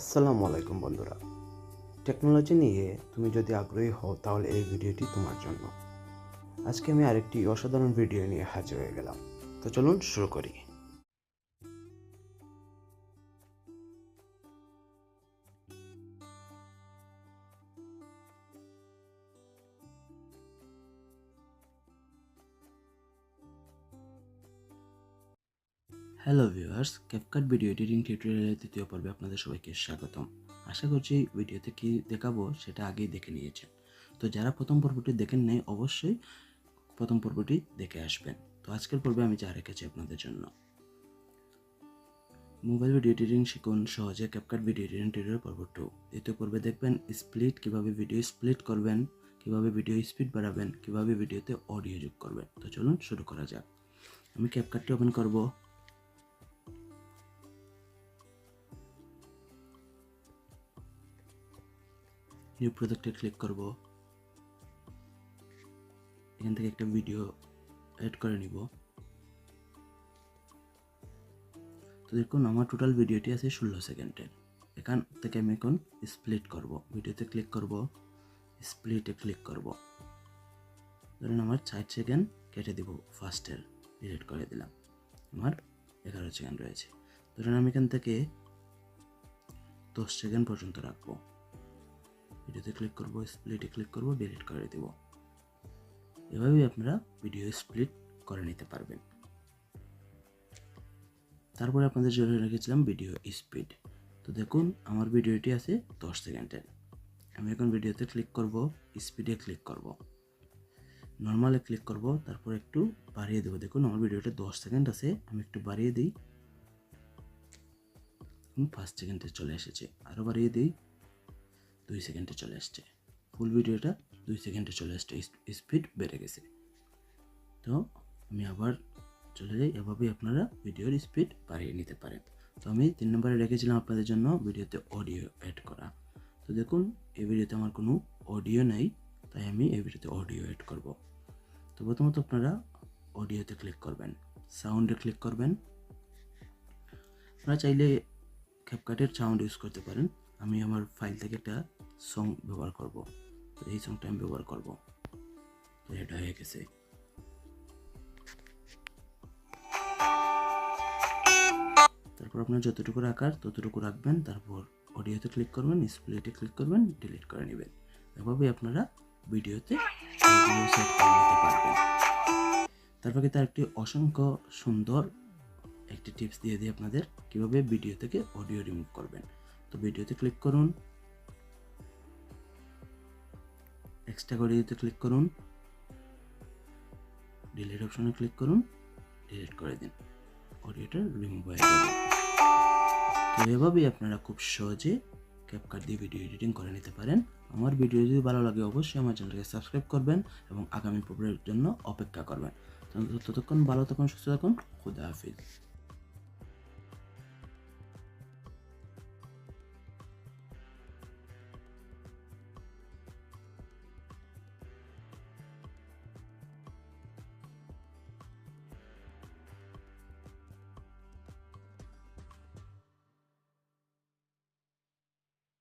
আসসালামু আলাইকুম বন্ধুরা। টেকনোলজি নিয়ে তুমি যদি আগ্রহী হও, তাহলে এই ভিডিওটি তোমার জন্য। আজকে আমি আরেকটি অসাধারণ ভিডিও নিয়ে হাজির হয়ে গেলাম। তো চলুন শুরু করি। Hello viewers CapCut video editing টিউটোরিয়ালের দ্বিতীয় পর্বে আপনাদের সবাইকে স্বাগতম। আশা করছি ভিডিওতে কি দেখাবো সেটা আগেই দেখে নিয়েছেন। তো যারা প্রথম পর্বটি দেখেন নাই, অবশ্যই প্রথম পর্বটি দেখে আসবেন। তো আজকের পর্বে আমি যা রেখেছি আপনাদের জন্য। মোবাইল ভিডিও এডিটিং শিখুন, সহজে ক্যাপকাট ভিডিও এডিটিং টিউটোরিয়াল পর্ব টু। দ্বিতীয় পর্বে দেখবেন স্প্লিট কীভাবে ভিডিও স্প্লিট করবেন, কীভাবে ভিডিও স্পিড বাড়াবেন, কীভাবে ভিডিওতে অডিও যোগ করবেন। তো চলুন শুরু করা যাক। আমি ক্যাপকাটটি ওপেন করব। নিউ প্রজেক্টে ক্লিক করব। এখান থেকে একটা ভিডিও এড করে নিব। তো দেখুন, আমার টোটাল ভিডিওটি আছে ষোলো সেকেন্ডের এখান থেকে আমি এখন স্প্লিট করব। ভিডিওতে ক্লিক করব স্প্লিটে ক্লিক করব। ধরুন, আমার ষাট সেকেন্ড কেটে দিব ফার্স্টের ডিলিট করে দিলাম। আমার এগারো সেকেন্ড রয়েছে। ধরুন, আমি এখান থেকে দশ সেকেন্ড পর্যন্ত রাখব। ভিডিওতে ক্লিক করব স্প্লিটে ক্লিক করব ডিলিট করে দেব। এভাবেই আপনারা ভিডিও স্প্লিট করে নিতে পারবেন। তারপরে আপনাদের জন্য রেখেছিলাম ভিডিও স্পিড তো দেখুন, আমার ভিডিওটি আছে দশ সেকেন্ডের। আমি এখন ভিডিওতে ক্লিক করব স্পিডে ক্লিক করব। নর্মালে ক্লিক করব, তারপর একটু বাড়িয়ে দেবো। দেখুন, আমার ভিডিওটা দশ সেকেন্ড আছে, আমি একটু বাড়িয়ে দিই। ফার্স্ট সেকেন্ডে চলে এসেছে। আরও বাড়িয়ে দিই। দুই সেকেন্ডে চলে আসছে। ফুল ভিডিওটা দুই সেকেন্ডে চলে আসছে। স্পিড বেড়ে গেছে। তো আমি আবার চলে যাই। এভাবেই আপনারা ভিডিওর স্পিড বাড়িয়ে নিতে পারেন। তো আমি তিন নম্বরে রেখেছিলাম আপনাদের জন্য ভিডিওতে অডিও অ্যাড করা। তো দেখুন, এই ভিডিওতে আমার কোনো অডিও নেই, তাই আমি এই ভিডিওতে অডিও অ্যাড করব। তো প্রথমত আপনারা অডিওতে ক্লিক করবেন। সাউন্ডে ক্লিক করবেন। আপনারা চাইলে ক্যাপকাটের সাউন্ড ইউজ করতে পারেন। আমি আমার ফাইল থেকে একটা সং ব্যবহার করব। তো এই সংটা আমি ব্যবহার করব। তো এটা হয়ে গেছে। তারপর আপনার যতটুকু রাখার ততটুকু রাখবেন। তারপর অডিওতে ক্লিক করবেন স্প্লিটে ক্লিক করবেন ডিলিট করে নেবেন। এভাবে আপনারা ভিডিওতে ভিডিও সেট করে নিতে পারবেন। তারপর তার একটি অসংখ্য সুন্দর একটি টিপস দিয়ে দিই আপনাদের কীভাবে ভিডিও থেকে অডিও রিমুভ করবেন। তো ভিডিওতে ক্লিক করুন। এক্সট্রা অডিওতে ক্লিক করুন। ডিলিট অপশনে ক্লিক করুন। ডিলিট করে দিন। অডিওটা রিমুভ হয়ে তো এভাবেই আপনারা খুব সহজে ক্যাপকাট দিয়ে ভিডিও এডিটিং করে নিতে পারেন। আমার ভিডিও যদি ভালো লাগে, অবশ্যই আমার চ্যানেলকে সাবস্ক্রাইব করবেন এবং আগামী পর্বের জন্য অপেক্ষা করবেন। ততক্ষণ ভালো থাকুন, সুস্থ থাকুন। খুদা হাফিজ।